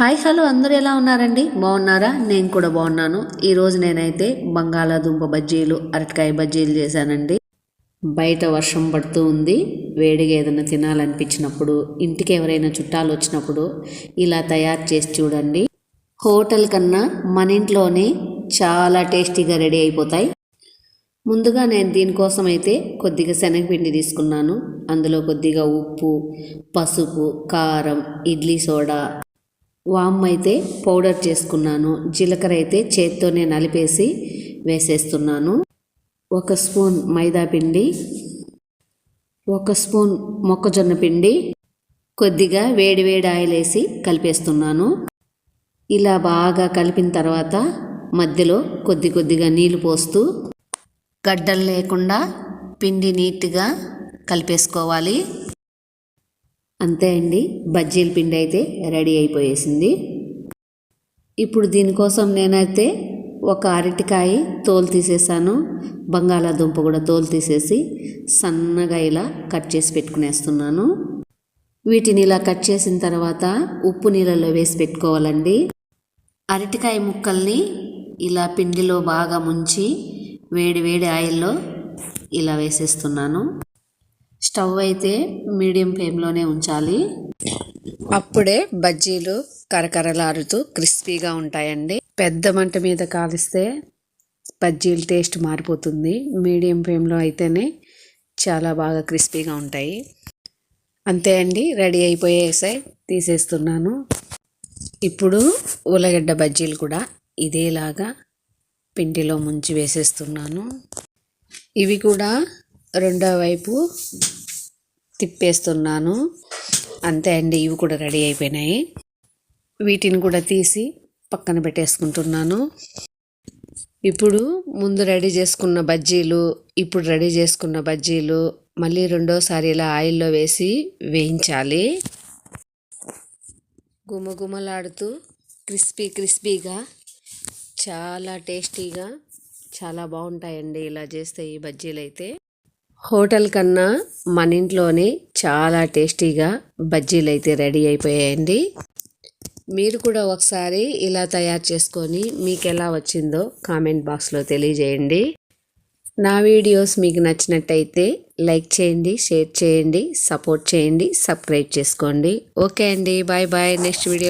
Hi hello అందరూ ఎలా ఉన్నారండి? బాగున్నారా? నేను కూడా బాగున్నాను. ఈరోజు నేనైతే బంగాళాదుంప బజ్జీలు అరటికాయ బజ్జీలు చేశానండి. బయట వర్షం పడుతూ ఉంది. వేడిగా ఏదైనా తినాలనిపించినప్పుడు ఇంటికి ఎవరైనా చుట్టాలు వచ్చినప్పుడు ఇలా తయారు చేసి చూడండి. హోటల్ కన్నా మన ఇంట్లోనే చాలా టేస్టీగా రెడీ అయిపోతాయి. ముందుగా నేను దీనికోసం అయితే కొద్దిగా శనగపిండి తీసుకున్నాను. అందులో కొద్దిగా ఉప్పు పసుపు కారం ఇడ్లీ సోడా వామ్ అయితే పౌడర్ చేసుకున్నాను. జీలకర్ర అయితే చేత్తోనే నలిపేసి వేసేస్తున్నాను. ఒక స్పూన్ మైదా పిండి ఒక స్పూన్ మొక్కజొన్న పిండి కొద్దిగా వేడి వేడి ఆయిల్ వేసి కలిపేస్తున్నాను. ఇలా బాగా కలిపిన తర్వాత మధ్యలో కొద్ది కొద్దిగా నీళ్ళు పోస్తూ గడ్డలు లేకుండా పిండి నీట్గా కలిపేసుకోవాలి. అంతే అండి. బజ్జీల పిండి అయితే రెడీ అయిపోయేసింది. ఇప్పుడు దీనికోసం నేనైతే ఒక అరటికాయ తోలు తీసేసాను. బంగాళాదుంప కూడా తోలు తీసేసి సన్నగా ఇలా కట్ చేసి పెట్టుకునేస్తున్నాను. వీటిని ఇలా కట్ చేసిన తర్వాత ఉప్పు నీళ్ళలో వేసి పెట్టుకోవాలండి. అరటికాయ ముక్కల్ని ఇలా పిండిలో బాగా ముంచి వేడి వేడి ఆయిల్లో ఇలా వేసేస్తున్నాను. స్టవ్ అయితే మీడియం ఫ్లేమ్లోనే ఉంచాలి. అప్పుడే బజ్జీలు కరకరలాడుతూ క్రిస్పీగా ఉంటాయండి. పెద్ద మంట మీద కాలిస్తే బజ్జీలు టేస్ట్ మారిపోతుంది. మీడియం ఫ్లేమ్లో అయితేనే చాలా బాగా క్రిస్పీగా ఉంటాయి. అంతే అండి రెడీ అయిపోయేసాయి తీసేస్తున్నాను. ఇప్పుడు ఉల్లగడ్డ బజ్జీలు కూడా ఇదేలాగా పిండిలో ముంచి వేసేస్తున్నాను. ఇవి కూడా రెండో వైపు తిప్పేస్తున్నాను. అంతే అండి ఇవి కూడా రెడీ అయిపోయినాయి. వీటిని కూడా తీసి పక్కన పెట్టేసుకుంటున్నాను. ఇప్పుడు ముందు రెడీ చేసుకున్న బజ్జీలు ఇప్పుడు రెడీ చేసుకున్న బజ్జీలు మళ్ళీ రెండోసారి ఇలా ఆయిల్లో వేసి వేయించాలి. గుమగుమలాడుతూ క్రిస్పీ క్రిస్పీగా చాలా టేస్టీగా చాలా బాగుంటాయండి ఇలా చేస్తే ఈ బజ్జీలు అయితే హోటల్ కన్నా మన ఇంట్లోనే చాలా టేస్టీగా బజ్జీలు అయితే రెడీ అయిపోయాయండి. మీరు కూడా ఒకసారి ఇలా తయారు చేసుకొని మీకు ఎలా వచ్చిందో కామెంట్ బాక్స్లో తెలియజేయండి. నా వీడియోస్ మీకు నచ్చినట్టయితే లైక్ చేయండి షేర్ చేయండి సపోర్ట్ చేయండి సబ్స్క్రైబ్ చేసుకోండి. ఓకే అండి బాయ్ బాయ్. నెక్స్ట్ వీడియోలో